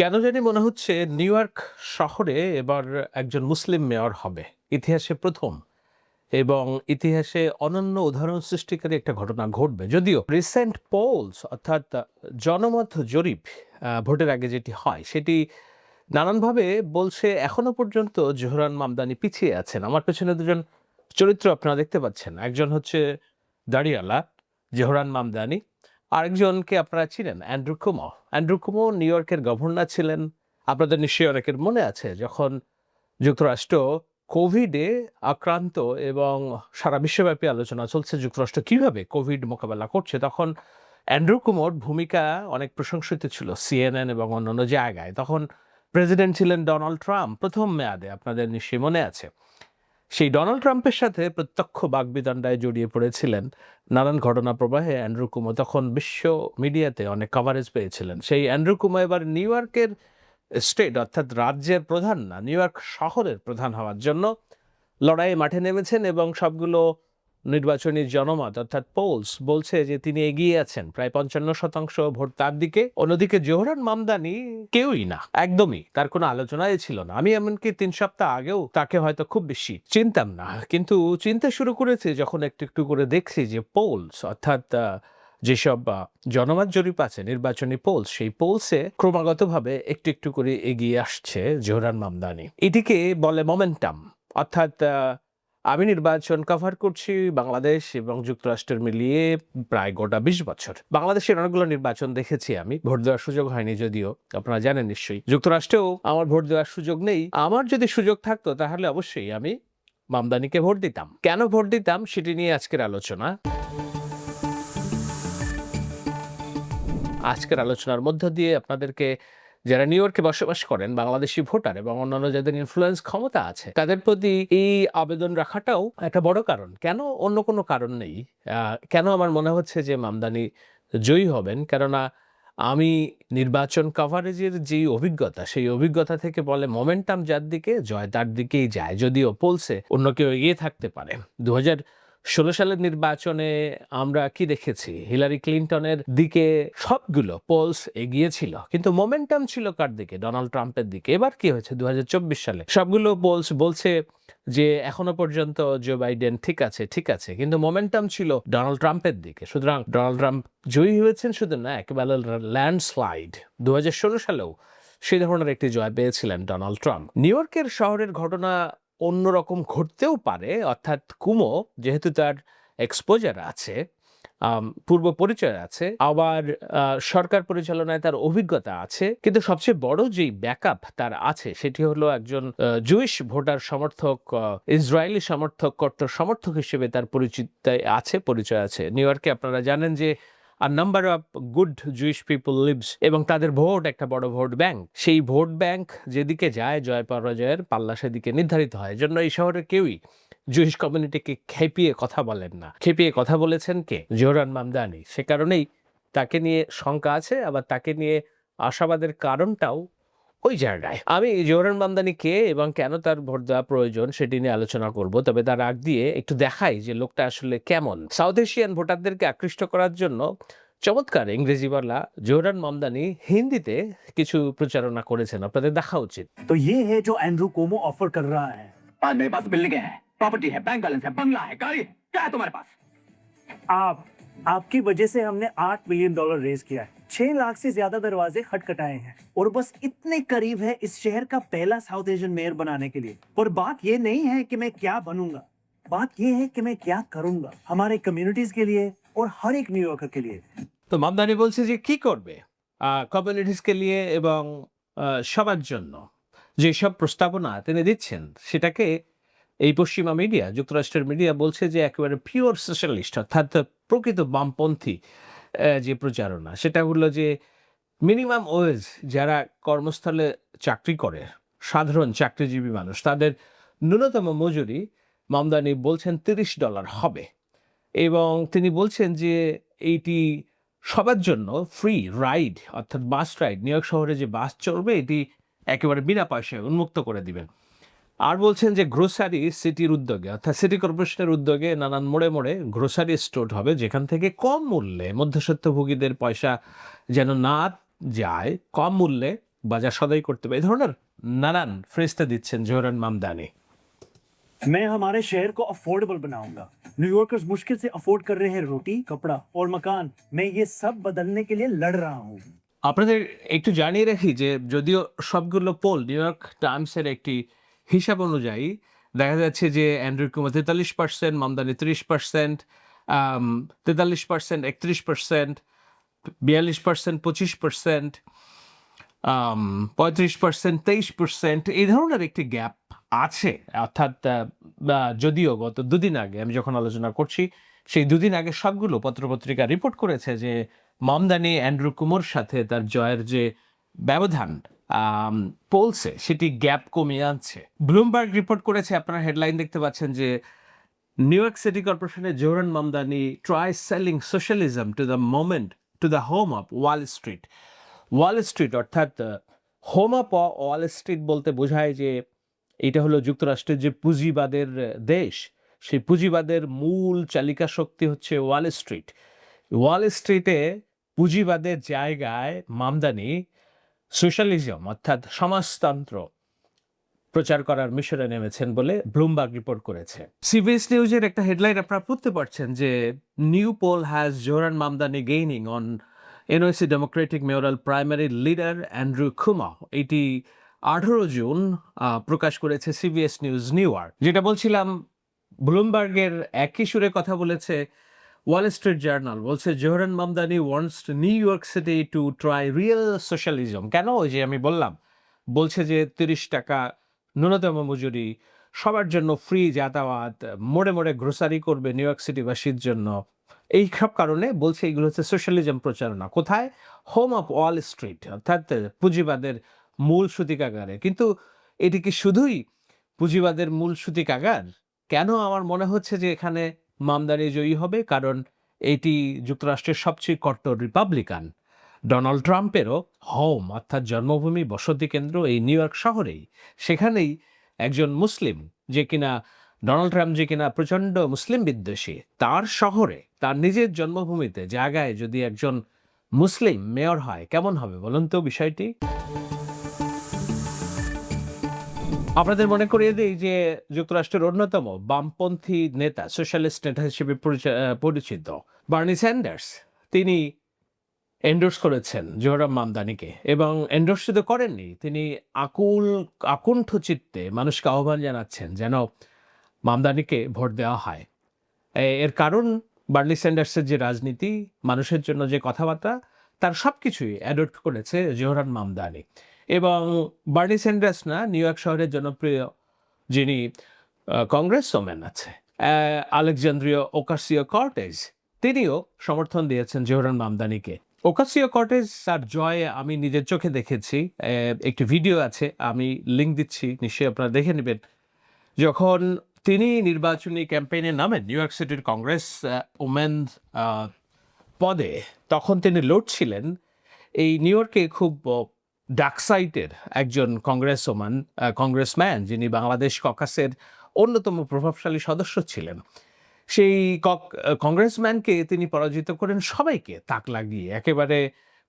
কেন জানি মনে হচ্ছে নিউ ইয়র্ক শহরে এবার একজন মুসলিম মেয়র হবে। ইতিহাসে প্রথম এবং ইতিহাসে অনন্য উদাহরণ সৃষ্টিকারী একটা ঘটনা ঘটবে। যদিও রিসেন্ট পোলস অর্থাৎ জনমত জরিপ ভোটের আগে যেটি হয়, সেটি নানানভাবে বলছে এখনও পর্যন্ত জোহরান মামদানি পিছিয়ে আছেন। আমার পেছনে দুজন চরিত্র আপনারা দেখতে পাচ্ছেন। একজন হচ্ছে দাড়িয়ালা, জোহরান মামদানি আরেকজনকে আপনারা চিনেন, Andrew Cuomo. Andrew Cuomo New ইয়র্কের গভর্নর ছিলেন। আপনাদের নিশ্চয়ই অনেকের মনে আছে যখন যুক্তরাষ্ট্র কোভিডে আক্রান্ত এবং সারা বিশ্বব্যাপী আলোচনা চলছে যুক্তরাষ্ট্র কীভাবে কোভিড মোকাবেলা করছে, তখন অ্যান্ড্রু কুমোর ভূমিকা অনেক প্রশংসিত ছিল সিএনএন এবং অন্যান্য জায়গায়। তখন প্রেসিডেন্ট ছিলেন ডোনাল্ড ট্রাম্প, প্রথম মেয়াদে, আপনাদের নিশ্চয়ই মনে আছে। সেই ডোনাল্ড ট্রাম্পের সাথে প্রত্যক্ষ বাগবিদণ্ডায় জড়িয়ে পড়েছিলেন। নানান ঘটনা প্রবাহে অ্যান্ড্রু কুমো তখন বিশ্ব মিডিয়াতে অনেক কভারেজ পেয়েছিলেন। সেই অ্যান্ড্রু কুমো এবার নিউ ইয়র্কের স্টেট অর্থাৎ রাজ্যের প্রধান না, নিউ ইয়র্ক শহরের প্রধান হওয়ার জন্য লড়াইয়ে মাঠে নেমেছেন এবং সবগুলো নির্বাচনী জনমত, অর্থাৎ পোলস বলছে যে তিনি এগিয়ে আছেন। প্রায় পঞ্চান্ন শতাংশ ভোট তার দিকে। অন্যদিকে জোহরান মামদানি কেউই না। একদমই, তার কোনো আলোচনাই ছিল না। আমি এমনকি তিন সপ্তাহ আগেও তাকে হয়তো খুব বেশি চিনতাম না। কিন্তু চিনতে শুরু করেছি যখন একটু একটু করে দেখছি যে পোলস অর্থাৎ যেসব জনমত জরিপ আছে, নির্বাচনী পোলস সেই পোলসে ক্রমাগতভাবে একটু একটু করে এগিয়ে আসছে জোহরান মামদানি। এটিকে বলে মোমেন্টাম অর্থাৎ আমি নির্বাচন কভার করছি বাংলাদেশ এবং যুক্তরাষ্ট্রের মিলিয়ে প্রায় গোটা বিশ বছর। বাংলাদেশের অনেকগুলো নির্বাচন দেখেছি আমি। ভোট দেওয়ার সুযোগ হয়নি যদিও, আপনারা জানেন নিশ্চয়ই। যুক্তরাষ্ট্রেও আমার ভোট দেওয়ার সুযোগ নেই। আমার যদি সুযোগ থাকতো তাহলে অবশ্যই আমি মামদানিকে ভোট দিতাম। কেন ভোট দিতাম সেটি নিয়ে আজকের আলোচনা। আজকের আলোচনার মধ্য দিয়ে আপনাদেরকে যারা নিউ ইয়র্কে বসবাস করেন, বাংলাদেশি ভোটার এবং অন্যান্য যাদের ইনফ্লুয়েন্স ক্ষমতা আছে, তাদের প্রতি এই আবেদন রাখাটাও একটা বড় কারণ। কেন অন্য কোনো কারণ নেই? কেন আমার মনে হচ্ছে যে মামদানি জয়ী হবেন? কেননা আমি নির্বাচন কভারেজের যেই অভিজ্ঞতা, সেই অভিজ্ঞতা থেকে বলে মোমেন্টাম যার দিকে, জয় তার দিকেই যায়, যদিও পোলসে অন্য কেউ এগিয়ে থাকতে পারে। দু হাজার ষোলো সালের নির্বাচনে আমরা কি দেখেছি? হিলারি ক্লিনটনের দিকে সবগুলো পোলস এগিয়েছিল। কিন্তু মোমেন্টাম ছিল কার দিকে? ডোনাল্ড ট্রাম্পের দিকে। এবার কি হয়েছে? দুহাজার চব্বিশ সালে সবগুলো পোলস বলছে যে এখনও পর্যন্ত জো বাইডেন ঠিক আছে ঠিক আছে। কিন্তু মোমেন্টাম ছিল ডোনাল্ড ট্রাম্পের দিকে। সুতরাং ডোনাল্ড ট্রাম্প জয়ী হয়েছেন শুধু না, একেবারে ল্যান্ডস্লাইড। দু হাজার ষোলো সালেও সেই ধরনের একটি জয় পেয়েছিলেন ডোনাল্ড ট্রাম্প। নিউ ইয়র্কের শহরের ঘটনা অন্যরকম ঘটতেও পারে, অর্থাৎ কুমো যেহেতু তার এক্সপোজার আছে পূর্ব পরিচয় আছে, আবার সরকার পরিচালনায় তার অভিজ্ঞতা আছে, কিন্তু সবচেয়ে বড় যেই ব্যাকআপ তার আছে সেটি হলো একজন জুইশ ভোটার সমর্থক ইসরায়েলি সমর্থক কট্টর সমর্থক হিসেবে তার পরিচিত, আছে, পরিচয় আছে। নিউ ইয়র্কে আপনারা জানেন যে আর number of good Jewish people lives এবং তাদের ভোট একটা বড় ভোট ব্যাংক। সেই ভোট ব্যাংক যেদিকে যায়, জয় পরাজয়ের পাল্লা সেদিকে নির্ধারিত হয়। জন্য এই শহরে কেউই জুইশ কমিউনিটিকে খেপিয়ে কথা বলেন না। খেপিয়ে কথা বলেছেন কে? জোহরান মামদানি। সে কারণেই তাকে নিয়ে শঙ্কা আছে, আবার তাকে নিয়ে আশাবাদের কারণটাও ওই জায়গায় আমি জোহরান মামদানি কে এবং কেন তার ভোট দেওয়া প্রয়োজন সেটি নিয়ে আলোচনা করব তবে তার আগ দিয়ে একটু দেখাই যে লোকটা আসলে কেমন সাউথ এশিয়ান ভোটারদেরকে আকৃষ্ট করার জন্য চমৎকার ইংরেজি বলা জোহরান মামদানি হিন্দিতে কিছু প্রচারণা করেছেন আপনাদের দেখা উচিত तो ये है जो एंड्रू कोमो ऑफर कर रहा है आज मेरे पास बिल्डिंग है प्रॉपर्टी है बैंक बैलेंस है बंगला है गाड़ी है। क्या है तुम्हारे पास आप आपकी वजह से हमने आठ मिलियन डॉलर रेज किया है छह लाख से ज्यादा दरवाजे खटखटाए हैं और बस इतने करीब है इस शहर का पहला साउथ एशियन मेयर बनाने के लिए पर बात ये नहीं है कि मैं क्या बनूंगा बात ये है कि मैं क्या करूंगा हमारे कम्युनिटीज के लिए और हर एक न्यूयॉर्कर के लिए তো মামদানি বলছে যে কি করবে কমিউনিটিসকে নিয়ে এবং আহ, সবার জন্য যেসব প্রস্তাবনা তিনি দিচ্ছেন সেটাকে এই পশ্চিমা মিডিয়া যুক্তরাষ্ট্রের মিডিয়া বলছে যে একেবারে পিওর সোশ্যালিস্ট অর্থাৎ প্রকৃত বামপন্থী আহ, যে প্রচারণা, সেটা হলো যে মিনিমাম ওয়েজ যারা কর্মস্থলে চাকরি করে, সাধারণ চাকরিজীবী মানুষ, তাদের ন্যূনতম মজুরি মামদানি বলছেন তিরিশ ডলার হবে। এবং তিনি বলছেন যে এইটি সবার জন্য ফ্রি রাইড অর্থাৎ বাস রাইড নিউ ইয়র্ক শহরে যে বাস চলবে এটি একেবারে বিনা পয়সায় উন্মুক্ত করে দিবেন আর বলছেন যে গ্রোসারি সিটির উদ্যোগে অর্থাৎ সিটি কর্পোরেশনের উদ্যোগে নানান মোড়ে মোড়ে গ্রোসারি স্টোর হবে যেখান থেকে কম মূল্যে মধ্যস্বত্বভোগীদের পয়সা যেন না যায় কম মূল্যে বাজার সদাই করতে হবে এই ধরনের নানান ফ্রেস্তা দিচ্ছেন জোহরান মামদানি मैं हमारे शहर को अफोर्डेबल बनाऊंगा न्यूयॉर्कर्स मुश्किल से अफोर्ड कर रहे हैं रोटी कपड़ा और मकान मैं ये सब बदलने के लिए लड़ रहा हूँ আপনাদের একটু জানিয়ে রাখি যে যদিও সবগুলো পোল নিউ ইয়র্ক টাইমসের একটি হিসাব অনুযায়ী দেখা যাচ্ছে যে অ্যান্ড্রু কুমার তেতাল্লিশ পার্সেন্ট মামদানি ত্রিশ পার্সেন্ট তেতাল্লিশ পার্সেন্ট একত্রিশ পার্সেন্ট বিয়াল্লিশ পার্সেন্ট পঁচিশ পার্সেন্ট পঁয়ত্রিশ পার্সেন্ট তেইশ পার্সেন্ট এই ধরনের একটি গ্যাপ আছে। অর্থাৎ যদিও গত দুদিন আগে আমি যখন আলোচনা করছি, সেই দুদিন আগে সবগুলো পত্রপত্রিকা রিপোর্ট করেছে যে মামদানি অ্যান্ড্রু কুমোর সাথে তার জয়ের যে ব্যবধান পোলসে সেটি গ্যাপ কমিয়ে আনছে। ব্লুমবার্গ রিপোর্ট করেছে, আপনারা হেডলাইন দেখতে পাচ্ছেন যে, নিউ ইয়র্ক সিটি কর্পোরেশনের Zohran Mamdani try selling socialism to the moment, to the home of Wall Street. Wall Street অর্থাৎ হোম অফ ওয়াল স্ট্রিট বলতে বোঝায় যে, এটা হলো যুক্তরাষ্ট্রের যে পুঁজিবাদের দেশ, সেই পুঁজিবাদের মূল চালিকা শক্তি হচ্ছে ওয়াল স্ট্রিট। ওয়াল স্ট্রিটে পুঁজিবাদের জায়গায় মামদানি সোশ্যালিজম, অর্থাৎ সমাজতন্ত্র প্রচার করার মিশনে নেমেছেন বলে ব্লুমবার্গ রিপোর্ট করেছে। সিবিএস নিউজের একটা হেডলাইন আপনারা পড়তে পারছেন যে new poll has Zohran Mamdani gaining on NOC democratic mayoral primary leader Andrew Cuomo. এটি আঠারো জুন প্রকাশ করেছে সিবিএস নিউজ নিউ যেটা বলছিলাম, ব্লুমবার্গের একই সুরে কথা বলেছে ওয়াল স্ট্রিট জার্নাল বলছে, Zohran Mamdani wants New York City to try real socialism কেন? ওই যে আমি বললাম, বলছে যে তিরিশ টাকা ন্যূনতম মজুরি সবার জন্য ফ্রি যাতায়াত, মোড়ে মোড়ে গ্রোসারি করবে নিউ ইয়র্ক সিটিবাসীর জন্য। এই সব কারণে বলছে এগুলো হচ্ছে সোশ্যালিজম প্রচারণা। কোথায়? হোম অফ ওয়াল স্ট্রিট অর্থাৎ পুঁজিবাদের মূল সূতিকাগারে। কিন্তু এটি কি শুধুই পুঁজিবাদের মূল সূতিকাগার? কেন? আমার মনে হচ্ছে যে এখানে মামদানি জয়ী হবে কারণ এটি যুক্তরাষ্ট্রের সবচেয়ে কট্টর রিপাবলিকান। ডোনাল্ড ট্রাম্পেরও হোম, অর্থাৎ জন্মভূমি, বসতি কেন্দ্র এই নিউ ইয়র্ক শহরেই। সেখানেই একজন মুসলিম যে কিনা, ডোনাল্ড ট্রাম্প যে কিনা প্রচণ্ড মুসলিম বিদ্বেষী, তার শহরে, তার নিজের জন্মভূমিতে জায়গায় যদি একজন মুসলিম মেয়র হয়, কেমন হবে বলুন তো বিষয়টি? আপনাদের মনে করিয়ে দিই যে যুক্তরাষ্ট্রের অন্যতম বামপন্থী নেতা, সোশ্যালিস্ট নেতা হিসেবে পরিচিত বার্নি স্যান্ডার্স। তিনি এন্ডোর্স করেছেন জোহরাম মামদানিকে এবং এন্ডোর্স শুধু করেননি, তিনি আকুল, আকুণ্ঠ চিত্তে মানুষকে আহ্বান জানাচ্ছেন যেন মামদানিকে ভোট দেওয়া হয়। এর কারণ বার্নি স্যান্ডার্সের যে রাজনীতি, মানুষের জন্য যে কথাবার্তা, তার সব কিছুই অ্যাডপ্ট করেছে জোহরান মামদানি। এবং বার্নি স্যান্ডার্স না, নিউ ইয়র্ক শহরের জনপ্রিয় যিনি কংগ্রেস ওম্যান আছে আলেকজান্দ্রিয় ওকাসিও কর্টেজ তিনিও সমর্থন দিয়েছেন জোহরান মামদানিকে। ওকাসিও কর্টেজ তার জয়ে আমি নিজের চোখে দেখেছি একটি ভিডিও আছে, আমি লিঙ্ক দিচ্ছি, নিশ্চয়ই আপনারা দেখে নেবেন। যখন তিনি নির্বাচনী ক্যাম্পেইনে নামেন নিউ ইয়র্ক সিটির কংগ্রেস ওমেন পদে, তখন তিনি লড়ছিলেন। এই নিউ ইয়র্কে খুব ডাকসাইটের একজন কংগ্রেস ওমান কংগ্রেসম্যান যিনি বাংলাদেশ ককাসের অন্যতম প্রভাবশালী সদস্য ছিলেন। সেই কংগ্রেসম্যানকে তিনি পরাজিত করেন সবাইকে তাক লাগিয়ে। একেবারে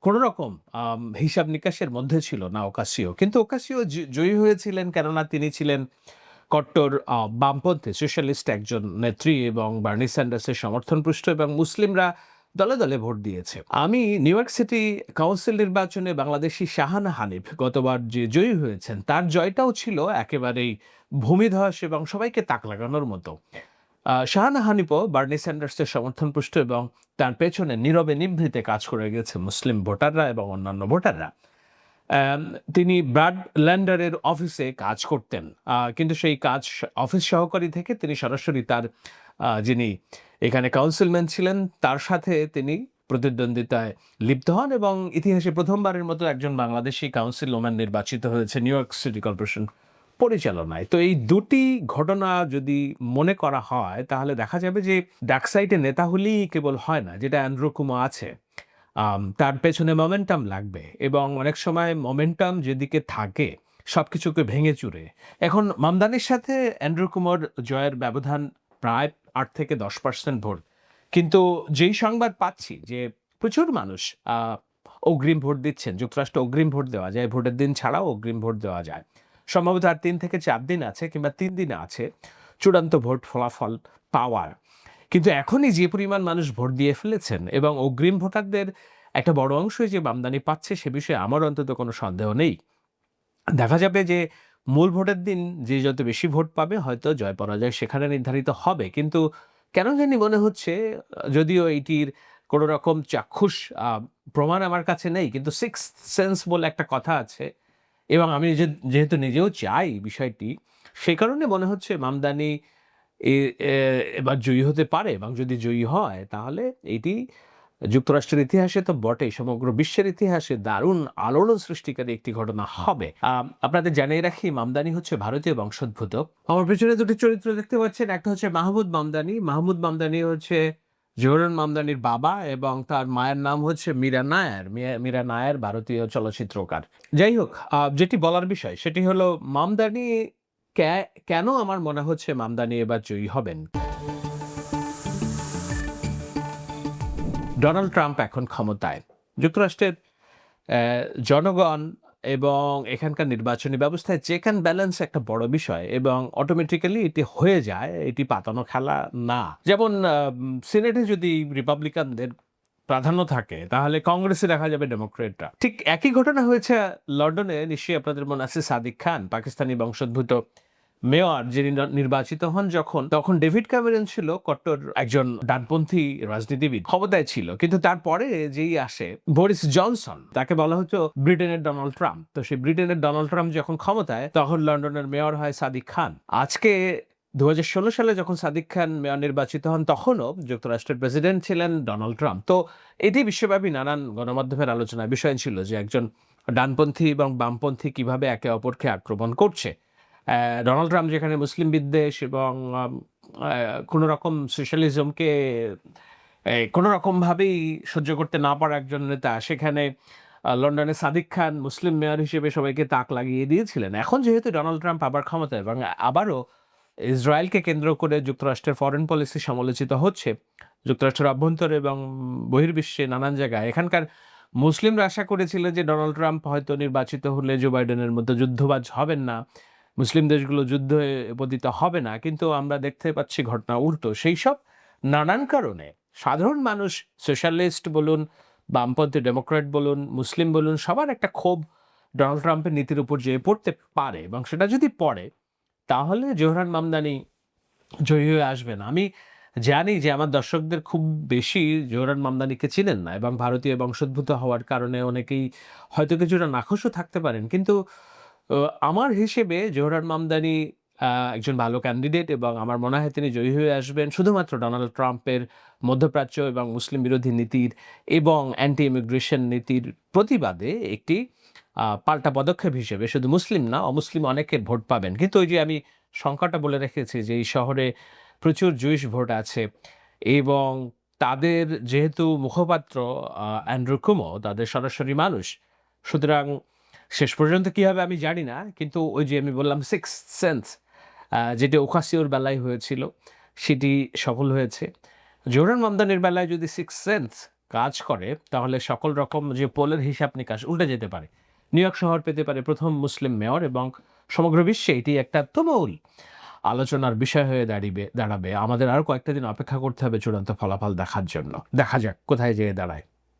কোনো রকম হিসাব নিকাশের মধ্যে ছিল না ওকাসিও। কিন্তু ওকাসিও জয়ী হয়েছিলেন কেননা তিনি ছিলেন কট্টর বামপন্থী, সোশ্যালিস্ট একজন নেত্রী এবং বার্নি স্যান্ডার্সের সমর্থনপুষ্ট এবং মুসলিমরা দলে দলে ভোট দিয়েছে। আমি নিউ ইয়র্ক সিটি কাউন্সিল নির্বাচনে বাংলাদেশি শাহানা হানিফ গতবার যে জয়ী হয়েছেন, তার জয়টাও ছিল একেবারেই ভূমিধস এবং সবাইকে তাক লাগানোর মতো। শাহানা হানিফও বার্নি স্যান্ডার্সের সমর্থনপুষ্ট এবং তার পেছনে নীরবে নিভৃতে কাজ করে গেছে মুসলিম ভোটাররা এবং অন্যান্য ভোটাররা। তিনি ব্রাড ল্যান্ডারের অফিসে কাজ করতেন। কিন্তু সেই কাজ অফিস সহকারী থেকে তিনি সরাসরি তার যিনি এখানে কাউন্সিলম্যান ছিলেন, তার সাথে তিনি প্রতিদ্বন্দ্বিতায় লিপ্ত হন এবং ইতিহাসে প্রথমবারের মতো একজন বাংলাদেশি কাউন্সিল ওম্যান নির্বাচিত হয়েছে নিউ ইয়র্ক সিটি কর্পোরেশন পরিচালনায়। তো এই দুটি ঘটনা যদি মনে করা হয়, তাহলে দেখা যাবে যে ডাকসাইটে নেতা হলেই কেবল হয় না, যেটা অ্যান্ড্রু কুমো আছে। তার পেছনে মোমেন্টাম লাগবে এবং অনেক সময় মোমেন্টাম যেদিকে থাকে সব কিছুকে ভেঙে চুরে। এখন মামদানির সাথে অ্যান্ড্রু কুমার জয়ের ব্যবধান প্রায় আট থেকে দশ পার্সেন্ট ভোট। কিন্তু যেই সংবাদ পাচ্ছি যে প্রচুর মানুষ অগ্রিম ভোট দিচ্ছেন, যুক্তরাষ্ট্রে অগ্রিম ভোট দেওয়া যায়, ভোটের দিন ছাড়াও অগ্রিম ভোট দেওয়া যায়। সম্ভবত আর তিন থেকে চার দিন আছে কিংবা তিন দিন আছে চূড়ান্ত ভোট ফলাফল পাওয়ার। কিন্তু এখনই যে পরিমাণ মানুষ ভোট দিয়ে ফেলেছেন এবং অগ্রিম ভোটারদের একটা বড় অংশই যে আমদানি পাচ্ছে সে বিষয়ে আমার অন্তত কোনো সন্দেহ নেই। দেখা যাবে যে মূল ভোটের দিন যে যত বেশি ভোট পাবে হয়তো জয় পরাজয় সেখানে নির্ধারিত হবে। কিন্তু কেন জানি মনে হচ্ছে, যদিও এইটির কোনো রকম চাক্ষুষ প্রমাণ আমার কাছে নেই, কিন্তু সিক্স সেন্স বলে একটা কথা আছে এবং আমি যেহেতু নিজেও চাই বিষয়টি সেই কারণে মনে হচ্ছে মামদানি এবার জয়ী হতে পারে এবং যদি জয়ী হয়, তাহলে এটি যুক্তরাষ্ট্রের ইতিহাসে তো বটেই, সমগ্র বিশ্বের ইতিহাসে দারুণ আলোড়ন সৃষ্টিকারী একটি ঘটনা হবে। আপনাদের জানিয়ে রাখি, মামদানি হচ্ছে ভারতীয় বংশোদ্ভূত আমার পেছনে দুটি চরিত্র দেখতে পাচ্ছেন, একটা হচ্ছে মাহমুদ মামদানি। মাহমুদ মামদানি হচ্ছে জোহরান মামদানির বাবা এবং তার মায়ের নাম হচ্ছে মীরা নায়ার। মীরা নায়ার ভারতীয় চলচ্চিত্রকার। যাই হোক যেটি বলার বিষয়, সেটি হলো মামদানি কেন আমার মনে হচ্ছে মামদানি এবার জয়ী হবেন? ডোনাল্ড ট্রাম্প এখন ক্ষমতায়। যুক্তরাষ্ট্রের জনগণ এবং এখানকার নির্বাচনী ব্যবস্থায় চেক অ্যান্ড ব্যালেন্স একটা বড় বিষয় এবং অটোমেটিক্যালি এটি হয়ে যায়, এটি পাতানো খেলা না। যেমন সিনেটে যদি রিপাবলিকানদের প্রাধান্য থাকে, তাহলে কংগ্রেসে দেখা যাবে ডেমোক্রেটরা। ঠিক একই ঘটনা হয়েছে লন্ডনে, নিশ্চয়ই আপনাদের মনে আছে সাদিক খান, পাকিস্তানি বংশোদ্ভূত মেয়র যিনি নির্বাচিত হন যখন, তখন ডেভিড ক্যামেরন ছিল কট্টর একজন ডানপন্থী রাজনীতিবিদ। ক্ষমতায় ছিল, কিন্তু তারপরে যেই আসে বরিস জনসন, তাকে বলা হতো ব্রিটেনের ডোনাল্ড ট্রাম্প। তো সেই ব্রিটেনের ডোনাল্ড ট্রাম্প যখন ক্ষমতায়, তখন লন্ডনের মেয়র হয় সাদিক খান। আজকে দু হাজার ষোলো সালে যখন সাদিক খান মেয়র নির্বাচিত হন, তখনও যুক্তরাষ্ট্রের প্রেসিডেন্ট ছিলেন ডোনাল্ড ট্রাম্প। তো এটি বিশ্বব্যাপী নানান গণমাধ্যমের আলোচনার বিষয় ছিল যে একজন ডানপন্থী এবং বামপন্থী কীভাবে একে অপরকে আক্রমণ করছে। ডোনাল্ড ট্রাম্প যেখানে মুসলিম বিদ্বেষ এবং কোনো রকম সোশ্যালিজমকে কোনো রকমভাবেই সহ্য করতে না পারা একজন নেতা, সেখানে লন্ডনে সাদিক খান মুসলিম মেয়র হিসেবে সবাইকে তাক লাগিয়ে দিয়েছিলেন। এখন যেহেতু ডোনাল্ড ট্রাম্প আবার ক্ষমতায় এবং আবারও ইসরায়েলকে কেন্দ্র করে যুক্তরাষ্ট্রের ফরেন পলিসি সমালোচিত হচ্ছে। যুক্তরাষ্ট্রের অভ্যন্তর এবং বহির্বিশ্বে নানান জায়গায়। এখানকার মুসলিমরা আশা করেছিল যে ডোনাল্ড ট্রাম্প হয়তো নির্বাচিত হলে জো বাইডেনের মতো যুদ্ধবাজ হবেন না। মুসলিম দেশগুলো যুদ্ধে পতিত হবে না, কিন্তু আমরা দেখতে পাচ্ছি ঘটনা উল্টো। সেই সব নানান কারণে সাধারণ মানুষ, সোশ্যালিস্ট বলুন, বামপন্থী ডেমোক্রেট বলুন, মুসলিম বলুন, সবার একটা ক্ষোভ ডোনাল্ড ট্রাম্পের নীতির উপর যেয়ে পড়তে পারে এবং সেটা যদি পড়ে তাহলে জোহরান মামদানি জয়ী হয়ে আসবেন। আমি জানি যে আমার দর্শকদের খুব বেশি জোহরান মামদানিকে চিনেন না এবং ভারতীয় বংশোদ্ভূত হওয়ার কারণে অনেকেই হয়তো কিছুটা নাখোশও থাকতে পারেন। কিন্তু আমার হিসেবে জোহরান মামদানি একজন ভালো ক্যান্ডিডেট এবং আমার মনে হয় তিনি জয়ী হয়ে আসবেন শুধুমাত্র ডোনাল্ড ট্রাম্পের মধ্যপ্রাচ্য এবং মুসলিম বিরোধী নীতির এবং অ্যান্টি ইমিগ্রেশন নীতির প্রতিবাদে একটি পাল্টা পদক্ষেপ হিসেবে। শুধু মুসলিম না, অমুসলিম অনেকের ভোট পাবেন। কিন্তু ওই যে আমি সংখ্যাটা বলে রেখেছি যে এই শহরে প্রচুর জুইশ ভোট আছে এবং তাদের যেহেতু মুখপাত্র অ্যান্ড্রু কুমো তাদের সরাসরি মানুষ। সুতরাং শেষ পর্যন্ত কী হবে আমি জানি না, কিন্তু ওই যে আমি বললাম সিক্স সেন্স যেটি ওকাসিওর বেলায় হয়েছিল, সেটি সফল হয়েছে। জোরান মামদানের বেলায় যদি সিক্স সেন্স কাজ করে, তাহলে সকল রকম যে পোলের হিসাব নিকাশ উল্টে যেতে পারে। নিউ ইয়র্ক শহর পেতে পারে প্রথম মুসলিম মেয়র এবং সমগ্র বিশ্বে এটি একটা তুমুল। আলোচনার বিষয় হয়ে দাঁড়িবে, দাঁড়াবে। আমাদের আরও কয়েকটা দিন অপেক্ষা করতে হবে চূড়ান্ত ফলাফল দেখার জন্য। দেখা যাক কোথায় যেয়ে দাঁড়ায়।